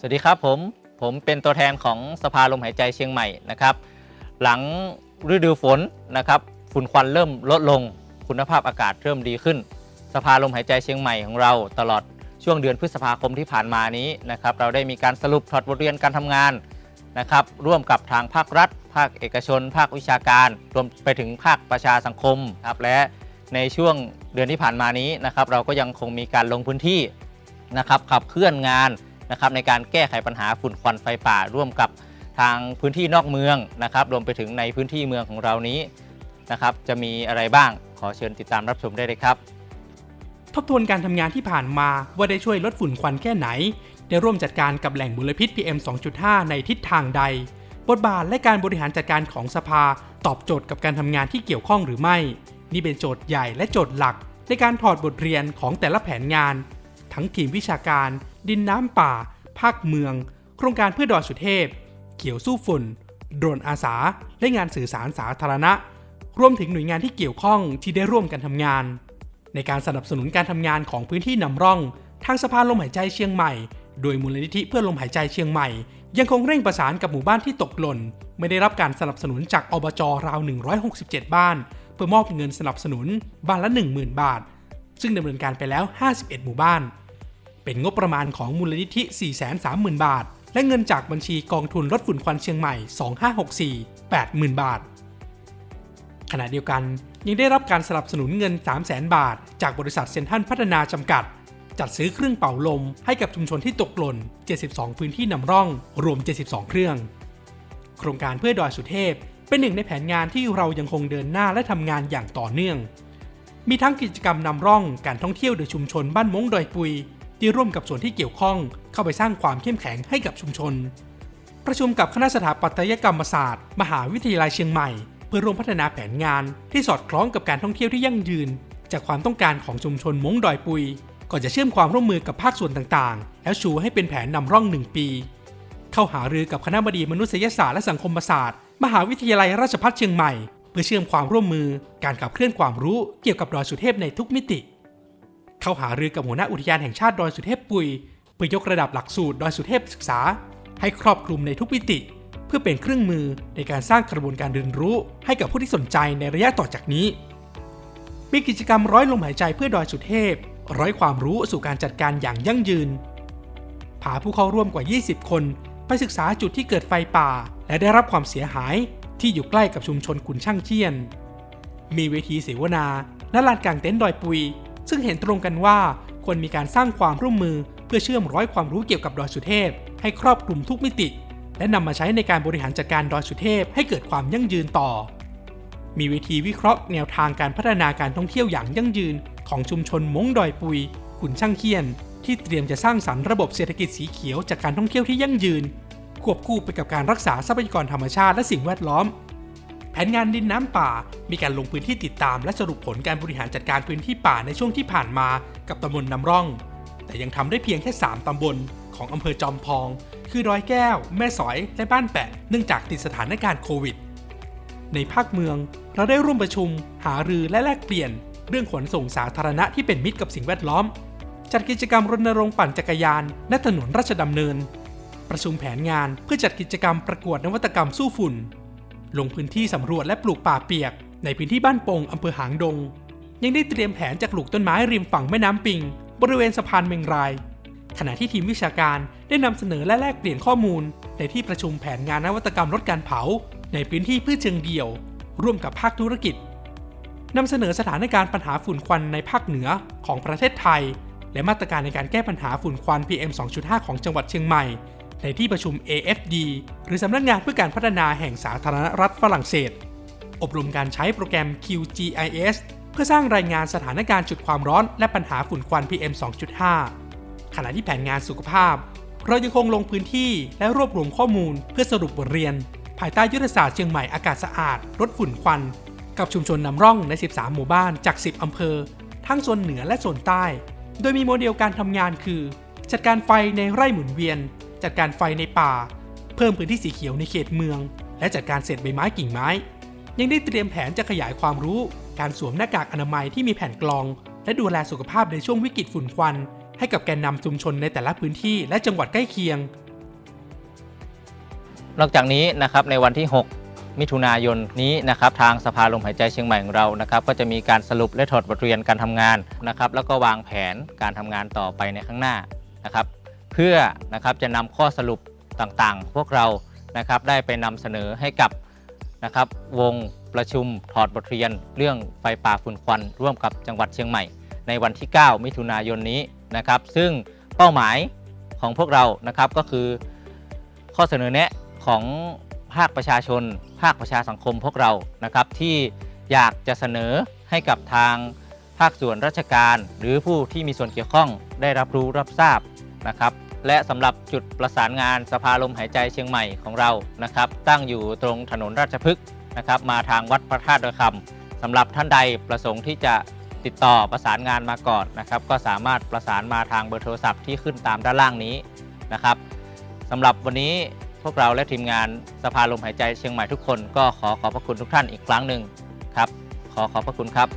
สวัสดีครับผม ผมเป็นตัวแทนของสภาลมหายใจเชียงใหม่นะครับ หลังฤดูฝนนะครับฝุ่นควันเริ่มลดลง คุณภาพอากาศเริ่มดีขึ้น สภาลมหายใจเชียงใหม่ของเรา ตลอดช่วงเดือนพฤษภาคมที่ผ่านมานี้นะครับ เราได้มีการสรุปถอดบทเรียนการทำงานนะครับ ร่วมกับทางภาครัฐ ภาคเอกชน ภาควิชาการ รวมไปถึงภาคประชาสังคมครับและในช่วงเดือนที่ผ่านมานี้นะครับ เราก็ยังคงมีการลงพื้นที่นะครับขับเคลื่อนงาน นะครับในการแก้ไขปัญหาฝุ่นควันไฟป่า ร่วมกับทางพื้นที่นอกเมืองนะครับรวมไปถึงในพื้นที่เมืองของเรานี้นะครับจะมีอะไรบ้างขอเชิญติดตามรับชมได้เลยครับ ทบทวนการทำงานที่ผ่านมาว่าได้ช่วยลดฝุ่นควันแค่ไหน ได้ร่วมจัดการกับแหล่งมลพิษ PM 2.5 ในทิศทางใด บทบาทและการบริหารจัดการของสภา ตอบโจทย์กับการทำงานที่เกี่ยวข้องหรือไม่ นี่เป็นโจทย์ใหญ่และโจทย์หลัก ในการถอดบทเรียนของแต่ละแผนงาน ทั้งทีมวิชาการ ดินน้ำป่า ภาคเมือง โครงการเพื่อดอยสุเทพ เขียวสู้ฝุ่น โดรนอาสา และงานสื่อสารสาธารณะ รวมถึงหน่วยงานที่เกี่ยวข้องที่ได้ร่วมกันทำงาน ในการสนับสนุนการทำงานของพื้นที่นำร่อง ทางสภาลมหายใจเชียงใหม่ โดยมูลนิธิเพื่อลมหายใจเชียงใหม่ ยังคงเร่งประสานกับหมู่บ้านที่ตกหล่น ไม่ได้รับการสนับสนุนจากอบจราว 167 บ้าน เพื่อมอบเงินสนับสนุนบ้านละ 10,000 บาทซึ่งดำเนินการไปแล้ว 51 หมู่บ้าน เป็นงบประมาณของมูลนิธิ 430,000 บาท และเงินจากบัญชีกองทุนลดฝุ่นควันเชียงใหม่ 2564 80,000 บาท ขณะเดียวกันยังได้รับการสนับสนุนเงิน 300,000 บาท จากบริษัทเซนทรัลพัฒนาจำกัด จัดซื้อเครื่องเป่าลม ให้กับชุมชนที่ตกหล่น 72 พื้นที่นำร่อง รวม 72 เครื่อง โครงการเพื่อดอยสุเทพ เป็นหนึ่งในแผนงานที่เรายังคงเดินหน้าและทำงานอย่างต่อเนื่องมีทั้งกิจกรรมนำร่อง การท่องเที่ยวโดยชุมชนบ้านมงดอยปุย ที่ร่วมกับส่วนที่เกี่ยวข้องเข้าไปสร้างความเข้มแข็งให้กับชุมชน ประชุมกับคณะสถาปัตยกรรมศาสตร์ มหาวิทยาลัยเชียงใหม่ เพื่อร่วมพัฒนาแผนงานที่สอดคล้องกับการท่องเที่ยวที่ยั่งยืน จากความต้องการของชุมชนมงดอยปุย ก่อนจะเชื่อมความร่วมมือกับภาคส่วนต่างๆ แล้วชูให้เป็นแผนนำร่องหนึ่งปี เข้าหารือกับคณะบดีมนุษยศาสตร์และสังคมศาสตร์ มหาวิทยาลัยราชภัฏเชียงใหม่ เพื่อเชื่อมความร่วมมือการขับเคลื่อนความรู้เกี่ยวกับดอยสุเทพในทุกมิติ เข้าหารือกับหัวหน้าอุทยานแห่งชาติดอยสุเทพปุยเพื่อยกระดับหลักสูตรดอยสุเทพศึกษา ให้ครอบคลุมในทุกมิติ เพื่อเป็นเครื่องมือในการสร้างกระบวนการเรียนรู้ ให้กับผู้ที่สนใจในระยะต่อจากนี้ มีกิจกรรมร้อยลมหายใจเพื่อดอยสุเทพ ร้อยความรู้สู่การจัดการอย่างยั่งยืนพาผู้เข้าร่วมกว่า 20 คน ไปศึกษาจุดที่เกิดไฟป่า และได้รับความเสียหายที่อยู่ใกล้กับชุมชนขุนช่างเชียน มีเวทีเสวนาณลานกลางเต็นท์ดอยปุย ซึ่งเห็นตรงกันว่าควรมีการสร้างความร่วมมือเพื่อเชื่อมร้อยความรู้เกี่ยวกับดอยสุเทพ ให้ครอบคลุมทุกมิติ และนำมาใช้ในการบริหารจัดการดอยสุเทพให้เกิดความยั่งยืนต่อ มีเวทีวิเคราะห์แนวทางการพัฒนาการท่องเที่ยวอย่างยั่งยืน ของชุมชนมงดอยปุย ขุนช่างเคียน ที่เตรียมจะสร้างสรรค์ระบบเศรษฐกิจสีเขียวจากการท่องเที่ยวที่ยั่งยืน ควบคู่ไปกับการรักษาทรัพยากรธรรมชาติและสิ่งแวดล้อม นงานดินน้ำป่า มีการลงพื้นที่ติดตามและสรุปผลการบริหารจัดการพื้นที่ป่าในช่วงที่ผ่านมากับตำบลนำร่อง แต่ยังทำได้เพียงแค่ 3ตำบลของอำเภอจอมทอง คือดอยแก้ว แม่สอย และบ้านแปะ เนื่องจากติดสถานการณ์โควิด ในภาคเมือง เราได้ร่วมประชุม หารือและแลกเปลี่ยน เรื่องขนส่งสาธารณะที่เป็นมิตรกับสิ่งแวดล้อม จัดกิจกรรมรณรงค์ปั่นจักรยาน และถนนราชดำเนิน ประชุมแผนงานเพื่อจัดกิจกรรมประกวดนวัตกรรมสู้ฝุ่น ลงพื้นที่สำรวจและปลูกป่าเปียก ในพื้นที่บ้านโป่งอำเภอหางดง ยังได้เตรียมแผนจะปลูกต้นไม้ริมฝั่งแม่น้ำปิง บริเวณสะพานเมงราย ขณะที่ทีมวิชาการได้นำเสนอและแลกเปลี่ยนข้อมูล ในที่ประชุมแผนงานนวัตกรรมลดการเผา ในพื้นที่พืชเชิงเดี่ยว ร่วมกับภาคธุรกิจนำเสนอสถานการณ์ปัญหาฝุ่นควันในภาคเหนือของประเทศไทย และมาตรการในการแก้ปัญหาฝุ่นควัน PM 2.5 ของจังหวัดเชียงใหม่ ในที่ประชุม AFD หรือสำนักงานเพื่อการพัฒนาแห่งสาธารณรัฐฝรั่งเศส อบรมการใช้โปรแกรม QGIS เพื่อสร้างรายงานสถานการณ์จุดความร้อน และปัญหาฝุ่นควัน PM 2.5 ขณะที่แผนงานสุขภาพ เรายังคงลงพื้นที่และรวบรวมข้อมูลเพื่อสรุปบทเรียน ภายใต้ยุทธศาสตร์เชียงใหม่อากาศสะอาดลดฝุ่นควัน กับชุมชนนำร่องใน 13 หมู่บ้านจาก 10 อำเภอ ทั้งโซนเหนือและโซนใต้ โดยมีโมเดลการทำงานคือ จัดการไฟในไร่หมุนเวียน จัดการไฟในป่า เพิ่มพื้นที่สีเขียวในเขตเมือง และจัดการเศษใบไม้กิ่งไม้ ยังได้เตรียมแผนจะขยายความรู้ การสวมหน้ากากอนามัยที่มีแผ่นกรอง และดูแลสุขภาพในช่วงวิกฤตฝุ่นควัน ให้กับแกนนำชุมชนในแต่ละพื้นที่และจังหวัดใกล้เคียง นอกจากนี้นะครับในวันที่ 6มิถุนายนนี้นะครับทางสภาลมหายใจเชียงใหม่ของเรานะครับก็จะมีการสรุปและถอดบทเรียนการทำงานนะครับแล้วก็วางแผนการทำงานต่อไปในข้างหน้านะครับ พื่อนะครับจะนำข้อสรุปต่างๆ พวกเรานะครับได้ไปนำเสนอให้กับนะครับวงประชุมถอดบทเรียน เรื่องไฟป่าฝุ่นควัน ร่วมกับจังหวัดเชียงใหม่ ในวันที่ 9 มิถุนายนนี้นะครับ ซึ่งเป้าหมายของพวกเรานะครับก็คือ ข้อเสนอแนะของภาคประชาชน ภาคประชาสังคมพวกเรานะครับที่อยากจะเสนอให้กับทางภาคส่วนราชการ หรือผู้ที่มีส่วนเกี่ยวข้องได้รับรู้รับทราบนะครับ และสำหรับจุดประสานงานสภาลมหายใจเชียงใหม่ของเรานะครับ ตั้งอยู่ตรงถนนราชพฤกษ์นะครับมาทางวัดพระธาตุดอยคำสำหรับท่านใดประสงค์ที่จะติดต่อประสานงานมาก่อนนะครับ ก็สามารถประสานมาทางเบอร์โทรศัพท์ที่ขึ้นตามด้านล่างนี้นะครับสำหรับวันนี้พวกเราและทีมงานสภาลมหายใจเชียงใหม่ทุกคนก็ขอขอบพระคุณทุกท่านอีกครั้งหนึ่งครับ ขอขอบพระคุณครับ